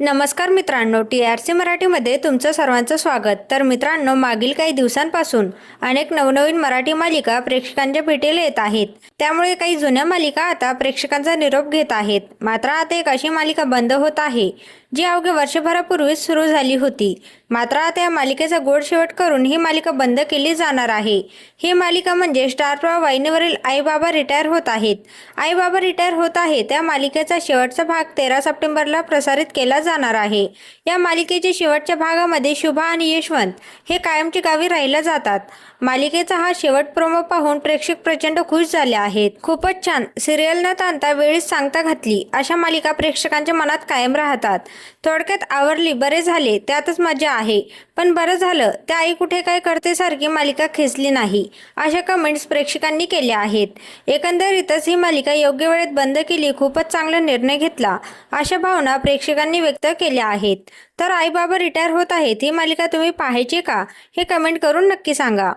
नमस्कार मित्रांनो T R C मराठीमध्ये तुमचं सर्वांचं स्वागत. तर मित्रांनो मागील काही दिवसांपासून अनेक नवनवीन मराठी मालिका प्रेक्षकांच्या भेटीला येत आहेत. त्यामुळे काही जुन्या मालिका आता प्रेक्षकांचा निरोप घेत आहेत. मात्र आता एक अशी मालिका बंद होत आहे जी अवघ्या वर्षभरापूर्वीच सुरू झाली होती. मात्र आता या मालिकेचा गोड शेवट करून ही मालिका बंद केली जाणार आहे. ही मालिका म्हणजे स्टार प्रवाह वाहिनीवरील आई बाबा रिटायर होत आहेत. आई बाबा रिटायर होत आहे त्या मालिकेचा शेवटचा भाग तेरा सप्टेंबरला प्रसारित केला जाणार आहे. या मालिकेच्या शेवटच्या भागामध्ये शुभा आणि यशवंत हे कायमची गावी राहिला जातात. मालिकेचा हा शेवट प्रोमो पाहून प्रेक्षक प्रचंड खुश झाले आहेत. खूपच छान. सिरियल न ताणता वेळीच सांगता घातली. अशा मालिका प्रेक्षकांच्या मनात कायम राहतात. थोडक्यात आवरली बरे झाले त्यातच मजा आहे. पण बरं झालं त्या आई कुठे काय करते सारखी मालिका खेचली नाही अशा कमेंट्स प्रेक्षकांनी केल्या आहेत. एकंदरीतच ही मालिका योग्य वेळेत बंद केली खूपच चांगला निर्णय घेतला अशा भावना प्रेक्षकांनी व्यक्त केल्या आहेत. तर आई बाबा रिटायर होत आहेत ही मालिका तुम्ही पाहायची का? हे कमेंट करून नक्की सांगा.